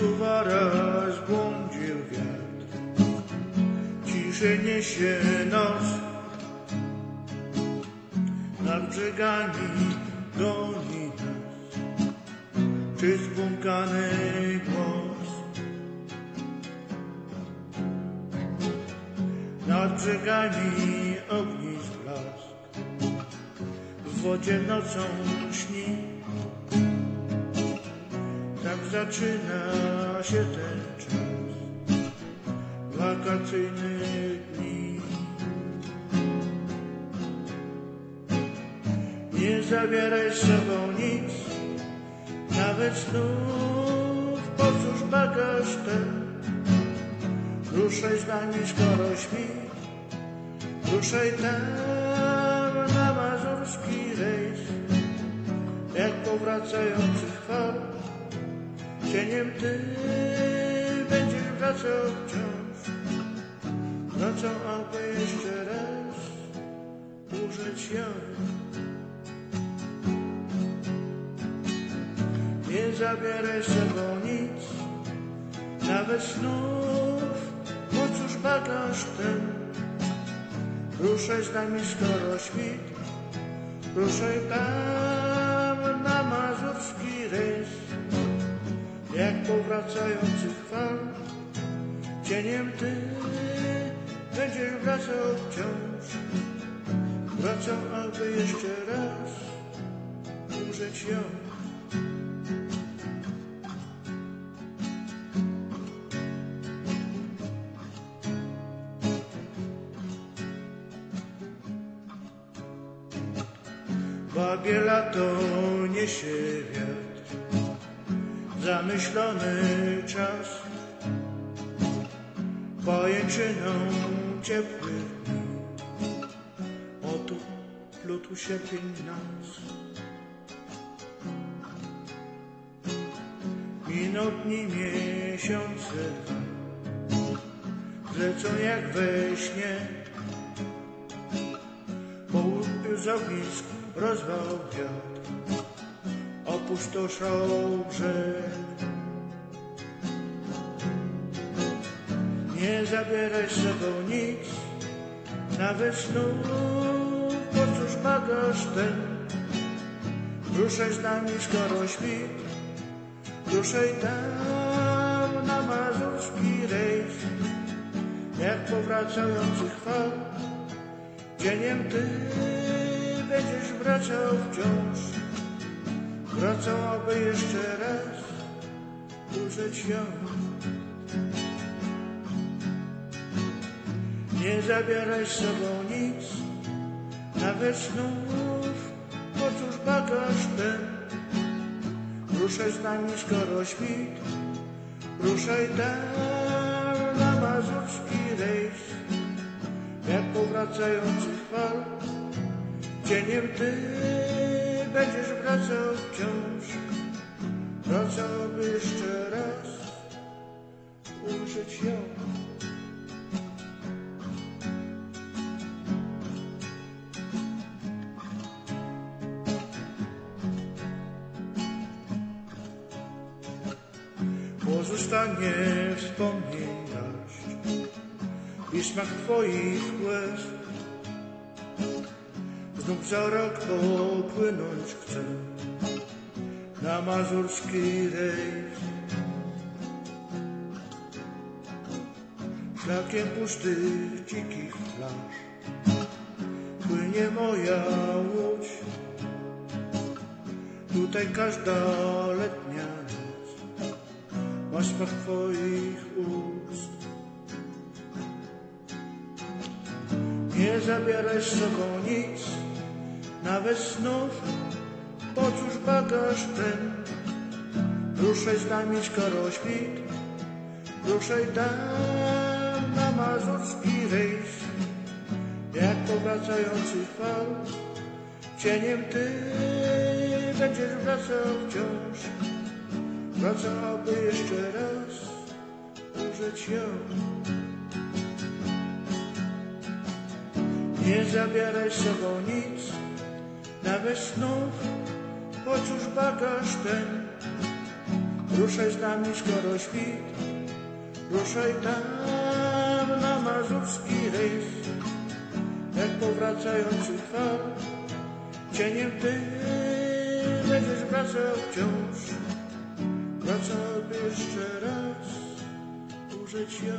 Szuwara zbłądził wiatr, ciszę niesie noc. Nad brzegami goni nas, czy zbłąkany głos. Nad brzegami ognisk blask, w wodzie nocą śni. Zaczyna się ten czas wakacyjnych dni. Nie zabieraj z sobą nic, nawet snów, po cóż bagaż ten? Ruszaj z nami, skoro śpi, ruszaj tam na mazurski rejs, jak powracający chwal, cieniem ty będziesz wracał wciąż, wracał, aby jeszcze raz ujrzeć ją. Nie zabieraj z sobą nic, nawet snów, po cóż bagaż ten? Ruszaj z nami, skoro świt, ruszaj tam na mazurski rejs, jak powracający fal, cieniem ty będziesz wracał wciąż, wracał, aby jeszcze raz ujrzeć ją. Wagie lato niesie wiatr, zamyślony czas, pajęczyną ciepłych dni. Oto plótł sierpień nas. Miną dni miesiące zlecą jak we śnie. Południu z ognisk rozwał wiatr, opustoszał brzeg. Nie zabieraj z sobą nic, nawet snów, po cóż bagaż ten? Ruszaj z nami, skoro świt, ruszaj tam na mazurski rejs, jak powracający chwał, cieniem ty będziesz wracał wciąż, wracał, aby jeszcze raz ujrzeć ją. Nie zabieraj z sobą nic, nawet snów, po cóż bagaż ten? Ruszaj z nami, skoro świt, ruszaj tam na mazurski rejs, jak powracający chwał, cieniem ty będziesz wracał wciąż, wracał, by jeszcze raz ujrzeć ją. Pozostanie wspomnień dość i smak twoich łez. Znów za rok popłynąć chcę na mazurski rejs. Szlakiem pustych, dzikich plaż płynie moja łódź. Tutaj każda letnia noc ma smak twoich ust. Nie zabieraj z sobą nic, nawet snów, po cóż bagaż ten? Ruszaj z nami, skoro świt, ruszaj tam na mazurski rejs, jak powracający fal, cieniem ty będziesz wracał wciąż, wracał, aby jeszcze raz ujrzeć ją. Nie zabieraj z sobą nic, nawet snów, po cóż bagaż ten? Ruszaj z nami, skoro świt, ruszaj tam na mazurski rejs. Jak powracający fal, cieniem ty będziesz wracał wciąż. Wracałby jeszcze raz ujrzeć ją.